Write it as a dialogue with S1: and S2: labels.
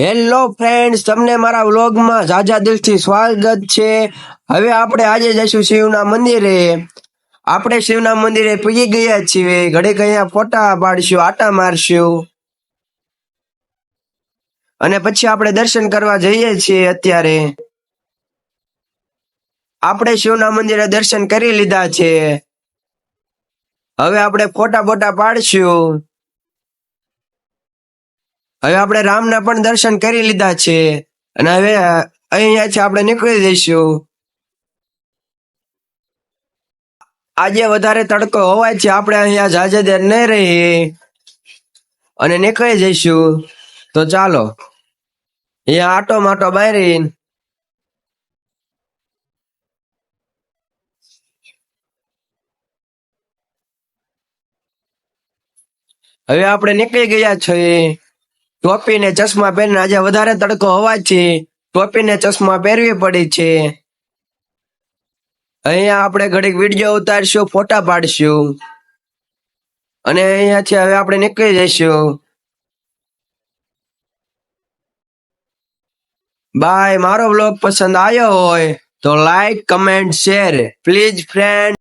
S1: Hello friends તમને મારા વ્લોગમાં ઝાઝા દિલથી સ્વાગત છે. હવે આપણે આજે જઈશું શિવના મંદિરે. આપણે શિવના મંદિરે પી ગયા છીએ. ઘડીક અહીંયા ફોટા પાડશું, આટા મારશું. અને પછી આપણે દર્શન કરવા જઈએ છીએ અત્યારે. આપણે શિવના મંદિરે દર્શન કરી લીધા છે. હવે આપણે ફોટા ફોટા પાડશું. હવે આપણે રામના પણ દર્શન કરી લીધા છે. અને હવે અહીંયાથી આપણે નીકળી જઈશું. આજે વધારે તડકો હોવાથી આપણે અહીંયા જાજેદેર નહીં રહીએ. અને નીકળી જઈશું. તો ચાલો, અહીંયા આટો માટો મારી હવે આપણે નીકળી ગયા છીએ. ટોપી ને ચશ્મા પહેરીને આજે વધારે તડકો હોવાથી ટોપી ને ચશ્મા પહેરવી પડી છે. અહીંયા આપણે ઘડીક વીડિયો ઉતારશું ફોટા પાડશું. અને અહીંયાથી હવે આપણે નીકળી જઈશું. બાય, મારો બ્લોગ પસંદ આવ્યો હોય તો like comment share please friend